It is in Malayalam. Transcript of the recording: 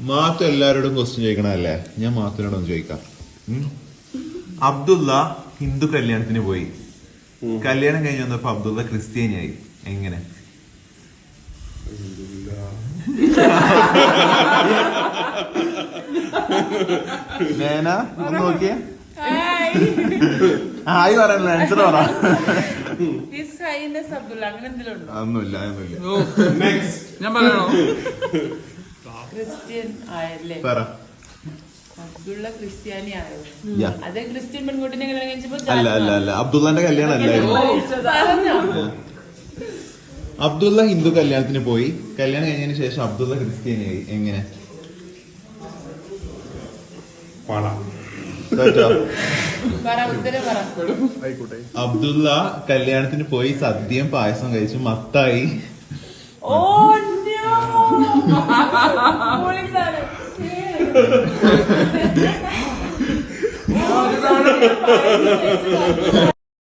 മാത്തു എല്ലാവരോടും ക്വസ്റ്റ്യൻ ചോദിക്കണല്ലേ ഞാൻ മാത്തുവിനോടൊന്ന് ചോദിക്കാം. ഉം? അബ്ദുള്ള ഹിന്ദു കല്യാണത്തിന് പോയി. കല്യാണം കഴിഞ്ഞ് വന്നപ്പോ അബ്ദുള്ള ക്രിസ്ത്യാനിയായി. എങ്ങനെ? നേന ഒന്ന് നോക്കിയേ. ആയി പറയണല്ലോ ആൻസർ പറ. അങ്ങനെ എന്തെങ്കിലും ഉണ്ടോ? ഒന്നുമില്ല ഒന്നുമില്ല. ഞാൻ പറയണോ? ക്രിസ്ത്യൻ ആയല്ലേ? പറ. അബ്ദുള്ള ക്രിസ്ത്യാനി ആയോ? യാ. അതേ ക്രിസ്ത്യൻ പെൺകുട്ടിനെ കല്യാണം കഴിച്ചപ്പോ അല്ല അല്ല അല്ല. അബ്ദുള്ളന്റെ കല്യാണം അല്ലായിരുന്നു. അബ്ദുള്ള ഹിന്ദു കല്യാണത്തിന് പോയി. കല്യാണം കഴിഞ്ഞതിന് ശേഷം അബ്ദുള്ള ക്രിസ്ത്യാനിയായി എങ്ങനെ? പറ ഉത്തരം പറ. അബ്ദുള്ള കല്യാണത്തിന് പോയി. സദ്യയും പായസം കഴിച്ചു മത്തായി. ഓ 몰입사를 아, 죄송합니다.